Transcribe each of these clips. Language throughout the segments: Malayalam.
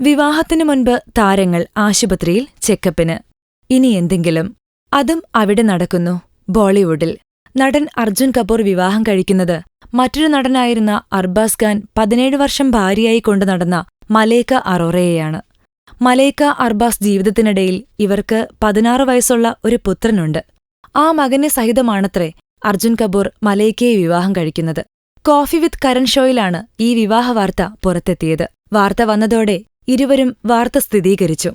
വിവാഹത്തിനു മുൻപ് താരങ്ങൾ ആശുപത്രിയിൽ ചെക്കപ്പിന്. ഇനി എന്തെങ്കിലും? അതും അവിടെ നടക്കുന്നു. ബോളിവുഡിൽ നടൻ അർജുൻ കപൂർ വിവാഹം കഴിക്കുന്നത് മറ്റൊരു നടനായിരുന്ന അർബാസ് ഖാൻ പതിനേഴ് വർഷം ഭാര്യയായി കൊണ്ടു നടന്ന മലേക്ക അറോറയെയാണ്. മലേക്ക അർബാസ് ജീവിതത്തിനിടയിൽ ഇവർക്ക് പതിനാറ് വയസ്സുള്ള ഒരു പുത്രനുണ്ട്. ആ മകനെ സഹിതമാണത്രേ അർജുൻ കപൂർ മലേക്കയെ വിവാഹം കഴിക്കുന്നത്. കോഫി വിത്ത് കരൺ ഷോയിലാണ് ഈ വിവാഹ വാർത്ത പുറത്തെത്തിയത്. വാർത്ത വന്നതോടെ ഇരുവരും വാർത്ത സ്ഥിരീകരിച്ചു.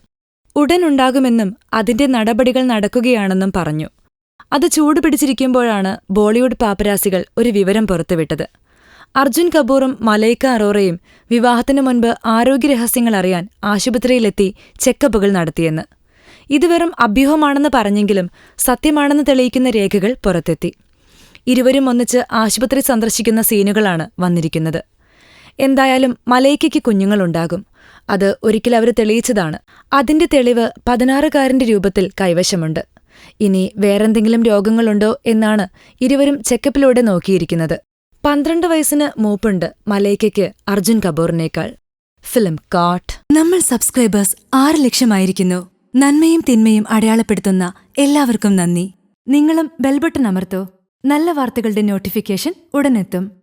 ഉടനുണ്ടാകുമെന്നും അതിന്റെ നടപടികൾ നടക്കുകയാണെന്നും പറഞ്ഞു. അത് ചൂടുപിടിച്ചിരിക്കുമ്പോഴാണ് ബോളിവുഡ് പാപ്പരാസികൾ ഒരു വിവരം പുറത്തുവിട്ടത്. അർജുൻ കപൂറും മലൈക്ക അറോറയും വിവാഹത്തിനു മുൻപ് ആരോഗ്യരഹസ്യങ്ങൾ അറിയാൻ ആശുപത്രിയിലെത്തി ചെക്കപ്പുകൾ നടത്തിയെന്ന്. ഇത് വെറും അഭ്യൂഹമാണെന്ന് പറഞ്ഞെങ്കിലും സത്യമാണെന്ന് തെളിയിക്കുന്ന രേഖകൾ പുറത്തെത്തി. ഇരുവരും ഒന്നിച്ച് ആശുപത്രി സന്ദർശിക്കുന്ന സീനുകളാണ് വന്നിരിക്കുന്നത്. എന്തായാലും മലൈക്കയ്ക്ക് കുഞ്ഞുങ്ങളുണ്ടാകും. അത് ഒരിക്കൽ അവർ തെളിയിച്ചതാണ്. അതിന്റെ തെളിവ് പതിനാറുകാരന്റെ രൂപത്തിൽ കൈവശമുണ്ട്. ഇനി വേറെന്തെങ്കിലും രോഗങ്ങളുണ്ടോ എന്നാണ് ഇരുവരും ചെക്കപ്പിലൂടെ നോക്കിയിരിക്കുന്നത്. പന്ത്രണ്ട് വയസ്സിന് മൂപ്പുണ്ട് മലൈക്കയ്ക്ക് അർജുൻ കപൂറിനേക്കാൾ. ഫിലിം കാട്ട്. നമ്മൾ സബ്സ്ക്രൈബേഴ്സ് ആറ് ലക്ഷമായിരിക്കുന്നു. നന്മയും തിന്മയും അടയാളപ്പെടുത്തുന്ന എല്ലാവർക്കും നന്ദി. നിങ്ങളും ബെൽബട്ടൺ അമർത്തോ. നല്ല വാർത്തകളുടെ നോട്ടിഫിക്കേഷൻ ഉടനെത്തും.